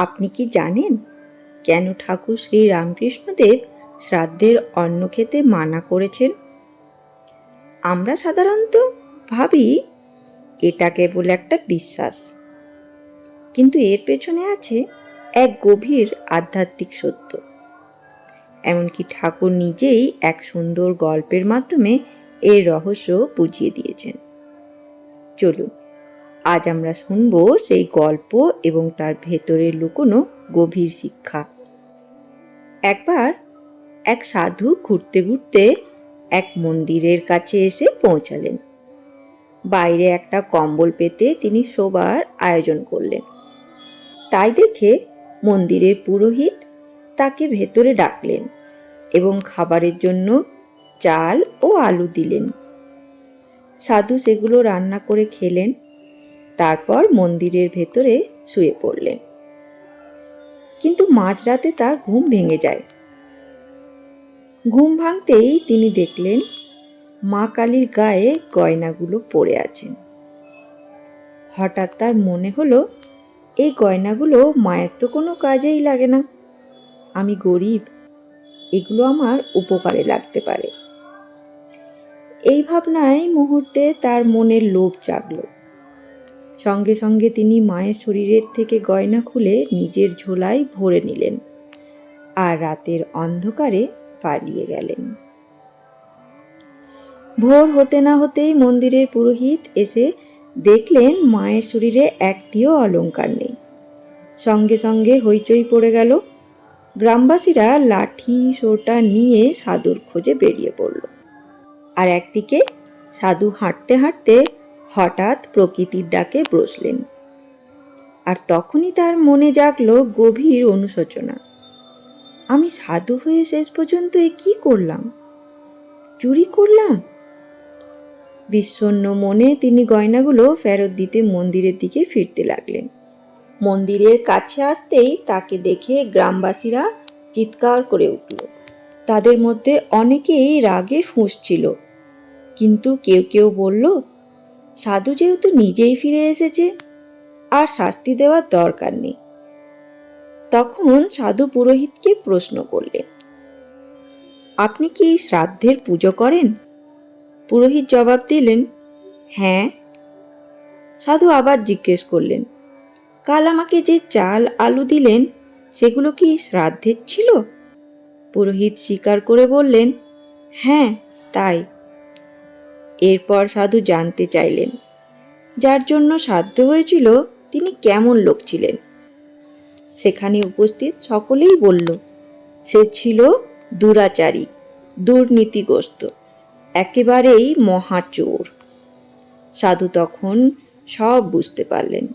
আপনি কি জানেন? কেন ঠাকুর শ্রী রামকৃষ্ণদেব শ্রাদ্ধের অন্ন খেতে মানা করেছেন? আমরা সাধারণত ভাবি, এটা কেবল একটা বিশ্বাস। কিন্তু এর পেছনে আছে এক গভীর আধ্যাত্মিক সত্য। এমনকি ঠাকুর নিজেই এক সুন্দর গল্পের মাধ্যমে এর রহস্য বুঝিয়ে দিয়েছেন। চলুন আজ আমরা শুনব সেই গল্প এবং তার ভেতরে লুকোনো গভীর শিক্ষা। একবার এক সাধু ঘুরতে ঘুরতে এক মন্দিরের কাছে এসে পৌঁছালেন। বাইরে একটা কম্বল পেতে তিনি শোবার আয়োজন করলেন। তাই দেখে মন্দিরের পুরোহিত তাকে ভেতরে ডাকলেন এবং খাবারের জন্য চাল ও আলু দিলেন। সাধু সেগুলো রান্না করে খেলেন তারপর মন্দিরের ভেতরে শুয়ে পড়লেন কিন্তু মাঝরাতে তার ঘুম ভেঙে যায়। ঘুম ভাঙতেই তিনি দেখলেন মা কালীর গায়ে গয়নাগুলো পড়ে আছেন হঠাৎ তার মনে হলো, এই গয়নাগুলো মায়ের তো কোনো কাজেই লাগে না। আমি গরিব, এগুলো আমার উপকারে লাগতে পারে। এই ভাবনায় মুহূর্তে তার মনের লোভ জাগলো। সঙ্গে সঙ্গে তিনি মায়ের শরীরের থেকে গয়না খুলে নিজের ঝোলায় ভরে নিলেন আর রাতের অন্ধকারে পালিয়ে গেলেন। ভোর হতে না হতেই মন্দিরের পুরোহিত এসে দেখলেন মায়ের শরীরে একটিও অলঙ্কার নেই। সঙ্গে সঙ্গে হইচই পড়ে গেল। গ্রামবাসীরা লাঠি, সোটা নিয়ে সাধুর খোঁজে বেরিয়ে পড়ল। আর একদিকে সাধু হাঁটতে হাঁটতে হঠাৎ প্রকৃতির ডাকে বসলেন। আর তখনই তার মনে জাগলো গভীর অনুশোচনা। আমি সাধু হয়ে শেষ পর্যন্ত এ কি করলাম? চুরি করলাম? বিষণ্ণ মনে তিনি গয়নাগুলো ফেরত দিতে মন্দিরের দিকে ফিরতে লাগলেন। মন্দিরের কাছে আসতেই তাকে দেখে গ্রামবাসীরা চিৎকার করে উঠল। তাদের মধ্যে অনেকেই রাগে ফুঁসছিল। কিন্তু কেউ কেউ বলল সাধু যেহেতু নিজেই ফিরে এসেছে, আর শাস্তি দেওয়ার দরকার নেই। তখন সাধু পুরোহিতকে প্রশ্ন করলেন আপনি কি শ্রাদ্ধের পুজো করেন? পুরোহিত জবাব দিলেন হ্যাঁ। সাধু আবার জিজ্ঞেস করলেন, কাল আমাকে যে চাল, আলু দিলেন, সেগুলো কি শ্রাদ্ধের ছিল? পুরোহিত স্বীকার করে বললেন হ্যাঁ তাই। এরপর সাধু জানতে চাইলেন, যার জন্য সাধ্য হয়েছিল তিনি কেমন লোক ছিলেন? সেখানে উপস্থিত সকলেই বলল, সে ছিল দুরাচারী, দুর্নীতিগ্রস্ত, একেবারেই মহাচোর সাধু তখন সব বুঝতে পারলেন।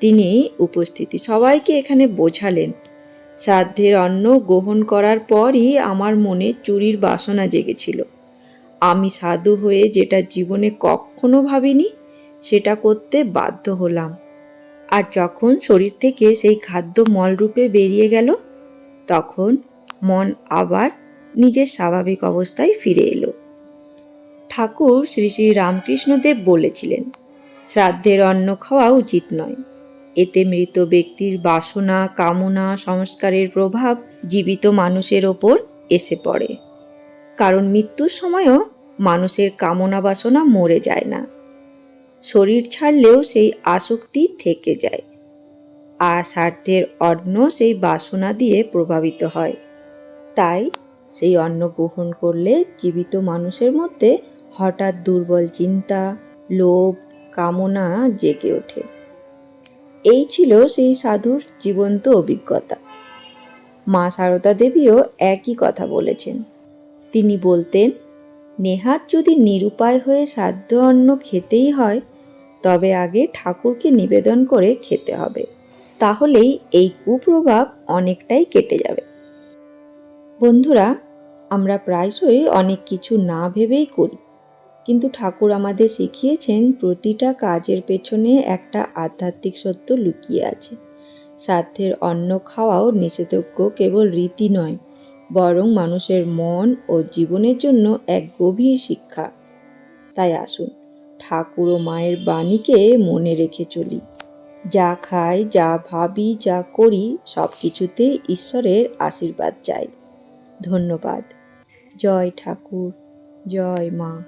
তিনি উপস্থিতি সবাইকে এখানে বোঝালেন, শ্রাদ্ধের অন্ন গ্রহণ করার পরই আমার মনে চুরির বাসনা জেগেছিল। আমি সাধু হয়ে যেটা জীবনে কখনো ভাবিনি, সেটা করতে বাধ্য হলাম। আর যখন শরীর থেকে সেই খাদ্য মলরূপে বেরিয়ে গেল, তখন মন আবার নিজের স্বাভাবিক অবস্থায় ফিরে এলো। ঠাকুর শ্রী শ্রী রামকৃষ্ণদেব বলেছিলেন, শ্রাদ্ধের অন্ন খাওয়া উচিত নয়। এতে মৃত ব্যক্তির বাসনা, কামনা, সংস্কারের প্রভাব জীবিত মানুষের ওপর এসে পড়ে। কারণ মৃত্যুর সময়ও মানুষের কামনা বাসনা মরে যায় না। শরীর ছাড়লেও সেই আসক্তি থেকে যায়। আর স্বার্থের অন্ন সেই বাসনা দিয়ে প্রভাবিত হয়। তাই সেই অন্ন গ্রহণ করলে জীবিত মানুষের মধ্যে হঠাৎ দুর্বল চিন্তা, লোভ, কামনা জেগে ওঠে। এই ছিল সেই সাধুর জীবন্ত অভিজ্ঞতা। মা সারদা দেবীও একই কথা বলেছেন। তিনি বলতেন, নেহাত যদি নিরুপায় হয়ে সাধ্য অন্ন খেতেই হয়, তবে আগে ঠাকুরকে নিবেদন করে খেতে হবে। তাহলেই এই কুপ্রভাব অনেকটাই কেটে যাবে। বন্ধুরা, আমরা প্রায়শই অনেক কিছু না ভেবেই করি। কিন্তু ঠাকুর আমাদের শিখিয়েছেন, প্রতিটা কাজের পেছনে একটা আধ্যাত্মিক সত্য লুকিয়ে আছে। সাধ্যের অন্ন খাওয়াও নিষেধজ্ঞ কেবল রীতি নয়। বরং মানুষের মন ও জীবনের জন্য এক গভীর শিক্ষা। তাই আসুন, ঠাকুর ও মায়ের বাণীকে মনে রেখে চলি। যা খাই, যা ভাবি, যা করি সব কিছুতে ঈশ্বরের আশীর্বাদ চাই। ধন্যবাদ। জয় ঠাকুর, জয় মা।